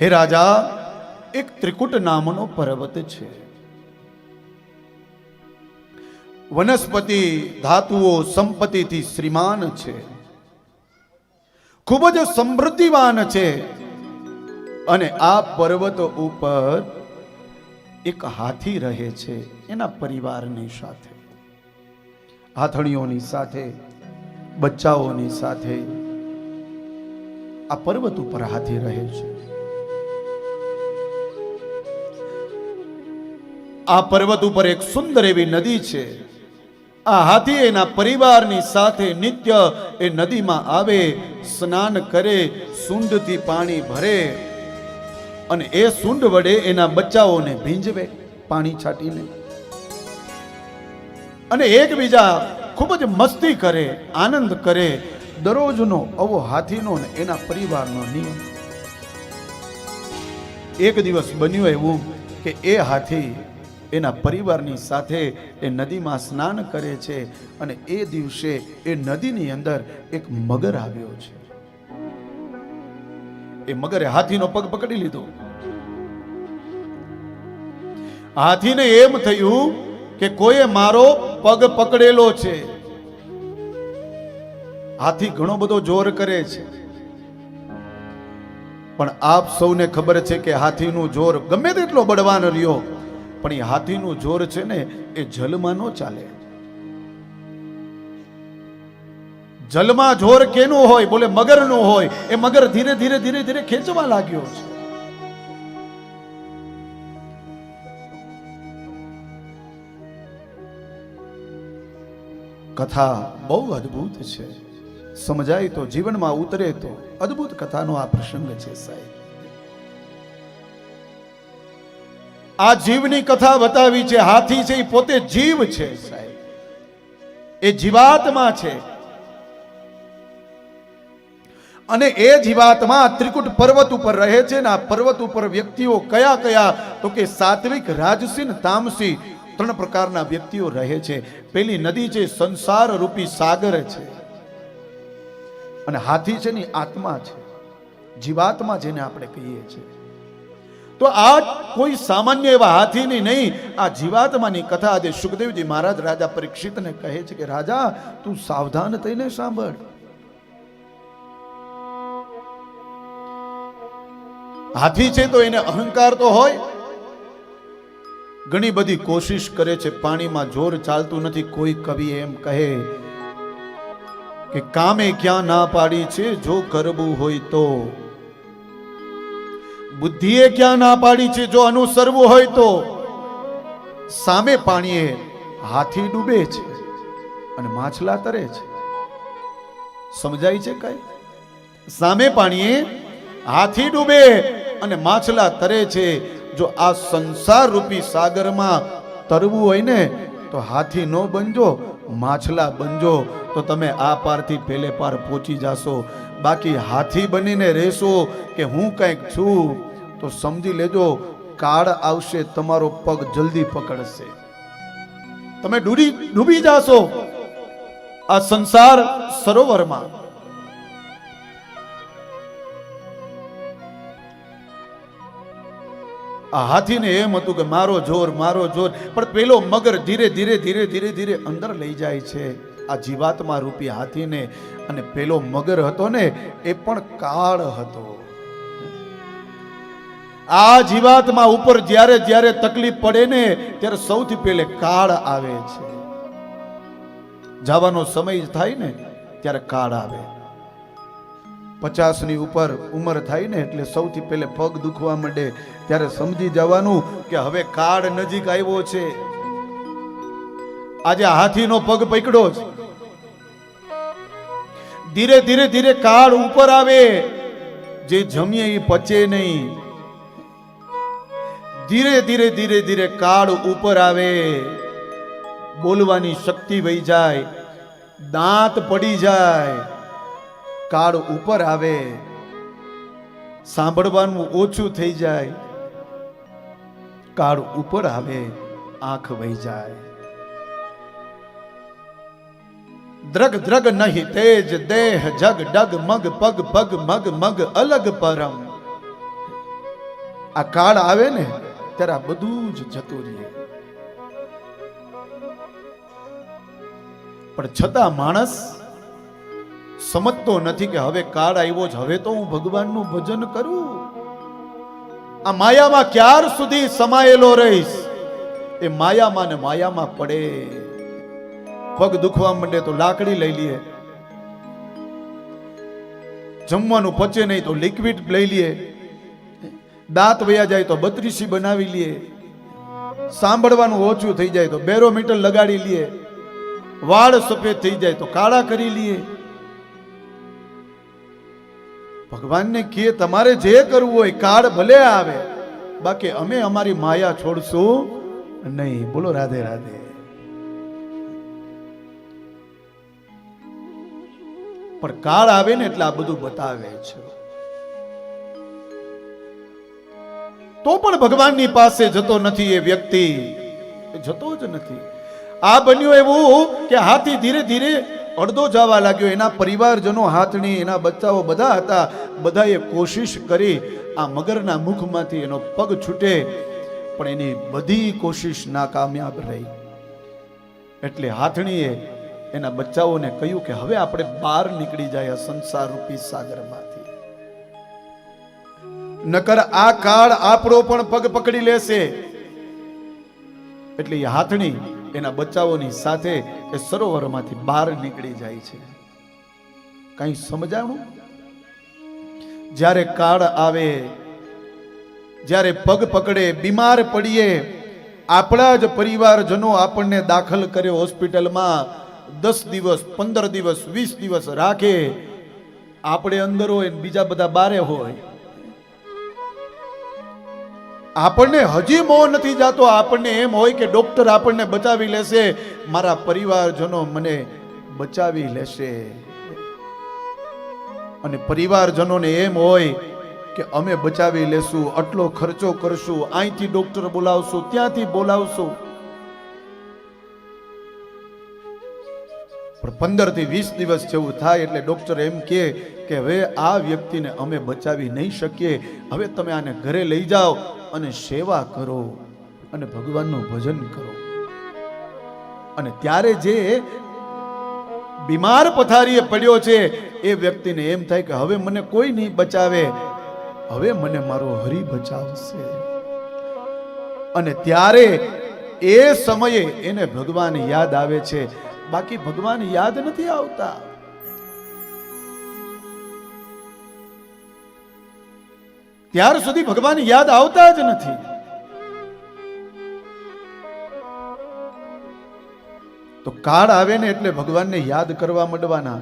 હે રાજા, એક ત્રિકુટ નામનો પર્વત છે. વનસ્પતિ, ધાતુઓ, સંપત્તિથી શ્રીમાન છે. ખૂબ જ સમૃદ્ધિવાન છે. અને આ પર્વત ઉપર એક હાથી રહે છે એના પરિવારની સાથે. હાથણીઓની સાથે, બચ્ચાઓની સાથે આ પર્વત ઉપર હાથી રહે છે. આ પર્વત ઉપર એક સુંદર એવી નદી છે. આ હાથી એના પરિવારની સાથે નિત્ય એ નદીમાં આવે, સ્નાન કરે, સૂંઢથી પાણી ભરે અને એ સૂંઢ વડે એના બચ્ચાઓને ભીંજવે, પાણી છાંટીને. અને એકબીજા ખૂબ જ મસ્તી કરે, આનંદ કરે, દરરોજનો આવો હાથીનો ને એના પરિવારનો નિયમ. એક દિવસ બન્યું એવું કે એ હાથી એના પરિવારની સાથે એ નદીમાં સ્નાન કરે છે અને એ દિવસે એ નદીની અંદર એક મગર આવ્યો છે. એ મગરે હાથીનો પગ પકડી લીધો. હાથીને એમ થયું કે કોઈએ મારો પગ પકડેલો છે. હાથી ઘણો બધો જોર કરે છે. પણ આપ સૌને ખબર છે કે હાથીનું જોર ગમે તેટલો બળવાન રહ્યો પણ એ હાથીનું જોર છે ને, એ જલમાં ન ચાલે. જલમાં જોર કેનું હોય? બોલે મગરનું હોય. એ મગર ધીરે ધીરે ધીરે ધીરે ખેંચવા લાગ્યો છે. કથા બહુ અદ્ભુત છે. સમજાય તો, જીવનમાં ઉતરે તો. અદ્ભુત કથાનો આ પ્રસંગ છે સાહેબ. આ જીવની કથા બતાવી છે, હાથી છે, એ પોતે જીવ છે સાહેબ. એ જીવાત્મા છે. અને એ જીવાત્મા ત્રિકુટ પર્વત ઉપર રહે છે ને, આ પર્વત ઉપર વ્યક્તિઓ કયા કયા, તો કે સાત્વિક રાજસી તામસી, ત્રણ પ્રકારના વ્યક્તિઓ રહે છે. પેલી નદી છે, સંસાર રૂપી સાગર છે. અને હાથી છે ની આત્મા છે. જીવાત્મા જેને આપણે કહીએ છીએ. તો આ કોઈ સામાન્ય એવા હાથીની નહીં, આ જીવાત્માની કથા આજે સુખદેવજી મહારાજ રાજા પરીક્ષિતને કહે છે કે, રાજા, તું સાવધાન થઈને સાંભળ. હાથી છે તો એને અહંકાર તો હોય. ઘણી બધી કોશિશ કરે છે, પાણીમાં જોર ચાલતું નથી. કોઈ કવિ એમ કહે કે, કામે ક્યાં ના પાડી છે, જો કરવું હોય તો. બુદ્ધિએ ક્યાં ના પાડી છે? જો અનુસરવું હોય તો સામે પાણીએ હાથી ડૂબે છે અને માછલા તરે છે. સમજાય છે કઈ? સામે પાણીએ હાથી ડૂબે અને માછલા તરે છે. જો આ સંસાર રૂપી સાગરમાં તરવું હોય ને, તો હાથી ન બનજો, માછલા બનજો. તો તમે આ પારથી પેલે પાર પહોંચી જાશો. બાકી હાથી બનીને રહેશો કે હું કંઈક છું? તો સમજી લેજો, કાળ આવશે, તમારો પગ જલ્દી પકડશે. તમે ડૂબી ડૂબી જાશો. આ સંસાર સરોવરમાં. આ હાથીને એમ હતું કે મારો જોર મારો જોર. પણ પેલો મગર ધીરે ધીરે ધીરે ધીરે ધીરે અંદર લઈ જાય છે. આ જીવાત્મા રૂપી હાથીને અને પેલો મગર હતો ને, એ પણ કાળ હતો. આ જીવાતમાં ઉપર જ્યારે જ્યારે તકલીફ પડે ને, ત્યારે સૌથી પહેલે કાળ આવે છે. જવાનો સમય થાય ને, ત્યારે કાળ આવે. પચાસની ઉપર ઉંમર થાય ને, એટલે સૌથી પહેલે પગ દુખવા માંડે, ત્યારે સમજી જવાનું કે હવે કાળ નજીક આવ્યો છે. આજે હાથીનો પગ પકડ્યો છે. ધીરે ધીરે ધીરે કાળ ઉપર આવે. જે જમીએ એ પચે નહીં. ધીરે ધીરે ધીરે ધીરે કાળ ઉપર આવે બોલવાની શક્તિ વહી જાય દાંત પડી જાય કાળ ઉપર આવે સાંભળવાનું ઓછું થઈ જાય કાળ ઉપર આવે આંખ વહી જાય દ્રગ દ્રગ નહીં તેજ દેહ જગ ડગ મગ પગ પગ મગ મગ અલગ પરમ આ કાળ આવે ને ત્યારે આ બધું જ જતું રહે. પણ છતાં માણસ સમજતો નથી કે હવે કાળ આવ્યો જ. હવે તો હું ભગવાનનું ભજન કરું. આ માયામાં ક્યાર સુધી સમાયેલો રહીશ? એ માયામાં ને માયામાં પડે. પગ દુખવા માંડે તો લાકડી લઈ લઈએ જમવાનું પચે નહીં તો લિક્વિડ લઈ લઈએ દાંત વયા જાય તો બત્રીસી બનાવી લઈએ સાંભળવાનું ઓછું થઈ જાય તો બેરોમીટર લગાડી લઈએ વાળ સફેદ થઈ જાય તો કાળા કરી લઈએ ભગવાનને કહે તમારે જે કરવું હોય, કાળ ભલે આવે, બાકી અમે અમારી માયા છોડશું નહીં. બોલો રાધે રાધે. પણ કાળ આવે ને એટલે આ બધું બતાવે છે. તો પણ ભગવાનની પાસે જતો નથી એ વ્યક્તિ. એ જતો જ નથી. આ બન્યું એવું કે હાથી ધીરે ધીરે અડધો જવા લાગ્યો. એના પરિવારજનો હાથણી એના બચ્ચાઓ બધા હતા. બધાએ કોશિશ કરી આ મગરના મુખમાંથી એનો પગ છૂટે, પણ એની બધી કોશિશ નાકામયાબ રહી. એટલે હાથણીએ એના બચ્ચાઓને કહ્યું કે હવે આપણે બહાર નીકળી જાય સંસાર રૂપી સાગરમાંથી નકર આ કાળ આપણો પણ પગ પકડી લેશે. એટલે એ હાથણી એના બચ્ચાઓની સાથે એ સરોવરમાંથી બહાર નીકળી જાય છે. કઈ સમજાણું? જ્યારે કાળ આવે, જ્યારે પગ પકડે, બીમાર પડીએ, આપણા જ પરિવારજનો આપણને દાખલ કર્યો હોસ્પિટલમાં, દસ દિવસ, પંદર દિવસ, વીસ દિવસ રાખે. આપણે અંદર હોય બીજા બધા બારે હોય. આપણને હજી મોહ નથી જાતો, આપણને એમ હોય કે ડોક્ટર આપણને બચાવી લેશે. મારા પરિવારજનો મને બચાવી લેશે. અને પરિવારજનોને એમ હોય કે અમે બચાવી લેશું, આટલો ખર્ચો કરશું, અહીંથી ડોક્ટર બોલાવશું, ત્યાંથી બોલાવશું. પણ પંદરથી વીસ દિવસ જેવું થાય એટલે ડોક્ટર એમ કહે કે હવે આ વ્યક્તિને અમે બચાવી નહીં શકીએ. હવે તમે આને ઘરે લઈ જાઓ. અને સેવા કરો અને ભગવાનનું ભજન કરો. અને ત્યારે જે બીમાર પથારીએ પડ્યો છે, એ વ્યક્તિને એમ થાય કે હવે મને કોઈ નહીં બચાવે, હવે મને મારો હરી બચાવશે. અને ત્યારે એ સમયે એને ભગવાન યાદ આવે છે. બાકી ભગવાન યાદ નથી આવતા. ત્યાર સુધી ભગવાન યાદ આવતા જ નથી. તો કાળ આવે ને એટલે ભગવાનને યાદ કરવા માંડવાના